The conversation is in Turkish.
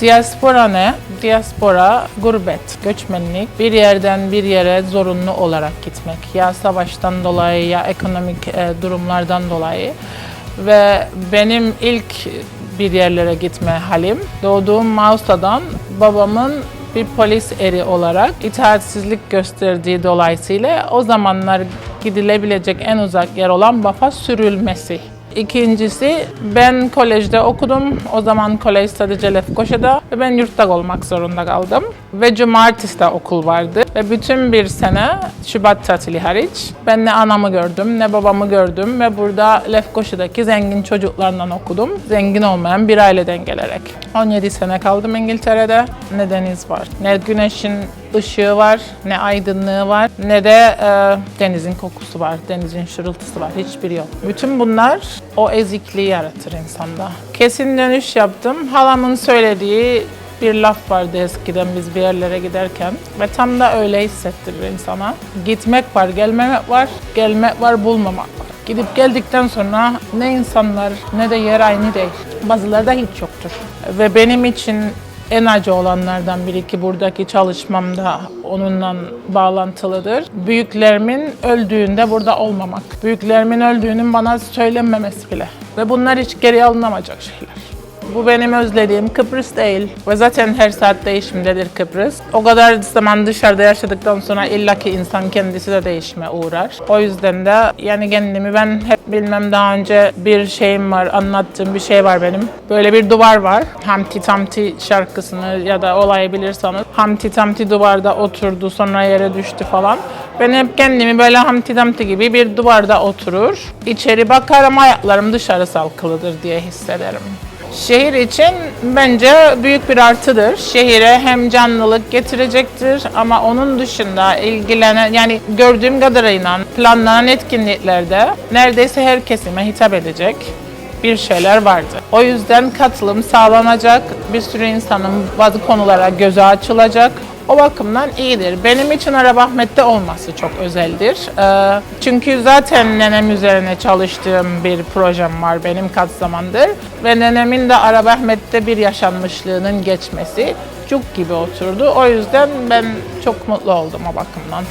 Diaspora ne? Diaspora, gurbet, göçmenlik. Bir yerden bir yere zorunlu olarak gitmek. Ya savaştan dolayı ya ekonomik e, durumlardan dolayı. Ve benim ilk bir yerlere gitme halim doğduğum Mausa'dan babamın bir polis eri olarak itaatsizlik gösterdiği dolayısıyla o zamanlar gidilebilecek en uzak yer olan Bafa sürülmesi. İkincisi ben kolejde okudum. O zaman kolej sadece Lefkoşa'da ve ben yurtta olmak zorunda kaldım. Ve cumartesi de okul vardı. Ve bütün bir sene Şubat tatili hariç ben ne anamı gördüm ne babamı gördüm ve burada Lefkoşa'daki zengin çocuklarla okudum. Zengin olmayan bir aileden gelerek. 17 sene kaldım İngiltere'de. Ne deniz var, ne güneşin ışığı var, ne aydınlığı var, ne de e, denizin kokusu var, denizin şırıltısı var. Hiçbiri yok. Bütün bunlar o ezikliği yaratır insanda. Kesin dönüş yaptım. Halamın söylediği bir laf vardı eskiden biz bir yerlere giderken ve tam da öyle hissettirir insana. Gitmek var, gelmemek var, gelmek var, bulmamak var. Gidip geldikten sonra ne insanlar ne de yer aynı değil. Bazıları da hiç yoktur. Ve benim için en acı olanlardan biri ki buradaki çalışmamda onunla bağlantılıdır. Büyüklerimin öldüğünde burada olmamak. Büyüklerimin öldüğünün bana söylenmemesi bile. Ve bunlar hiç geri alınamayacak şeyler. Bu benim özlediğim Kıbrıs değil. Ve zaten her saat değişimdedir Kıbrıs. O kadar zaman dışarıda yaşadıktan sonra illaki insan kendisi de değişime uğrar. O yüzden de yani kendimi ben hep bilmem daha önce bir şeyim var, anlattığım bir şey var benim. Böyle bir duvar var. Hamti Tamti şarkısını ya da olayı bilirseniz. Hamti Tamti duvarda oturdu sonra yere düştü falan. Ben hep kendimi böyle Hamti Tamti gibi bir duvarda oturur. İçeri bakarım ayaklarım dışarı salkılıdır diye hissederim. Şehir için bence büyük bir artıdır. Şehire hem canlılık getirecektir ama onun dışında ilgilenen yani gördüğüm kadarıyla planlanan etkinliklerde neredeyse her kesime hitap edecek bir şeyler vardı. O yüzden katılım sağlanacak, bir sürü insanın bazı konulara gözü açılacak. O bakımdan iyidir. Benim için Arap Ahmet'te olması çok özeldir. Ee, çünkü zaten nenem üzerine çalıştığım bir projem var benim kaç zamandır. Ve nenemin de Arap Ahmet'te bir yaşanmışlığının geçmesi çok gibi oturdu. O yüzden ben çok mutlu oldum o bakımdan.